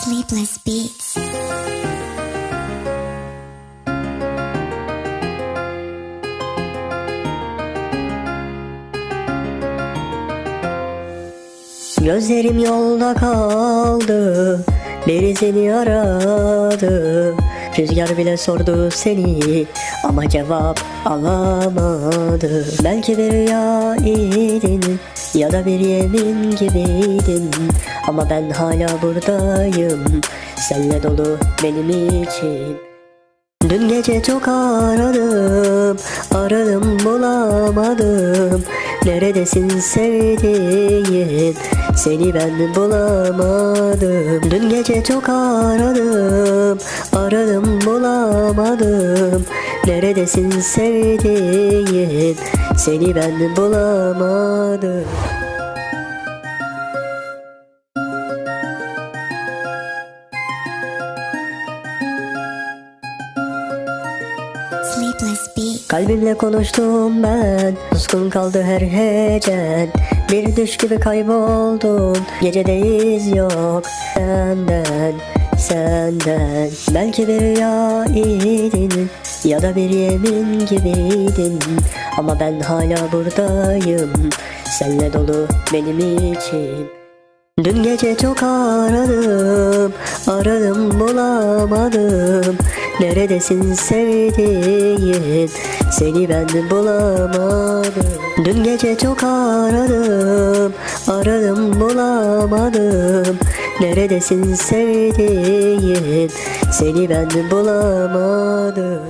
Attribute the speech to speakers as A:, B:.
A: Sleepless Beats.
B: Gözlerim yolda kaldı Biri seni aradı Rüzgar bile sordu seni Ama cevap alamadı Belki bir rüya idin Ya da bir yemin gibiydin Ama ben hala buradayım. Senle dolu benim için. Dün gece çok aradım, aradım bulamadım. Neredesin sevdiğim, seni ben bulamadım. Dün gece çok aradım, aradım bulamadım Neredesin sevdiğim, seni ben bulamadım. Kalbimle konuştum ben. Suskun kaldı her hecen Bir düş gibi kayboldun. Gecedeyiz yok. Senden Senden. Belki bir rüya idin Ya da bir yemin gibiydin Ama ben hala buradayım. Senle dolu benim için. Dün gece çok aradım, aradım bulamadım. Neredesin sevdiğim, seni ben bulamadım. Dün gece çok aradım, aradım bulamadım Neredesin sevdiğim, seni ben bulamadım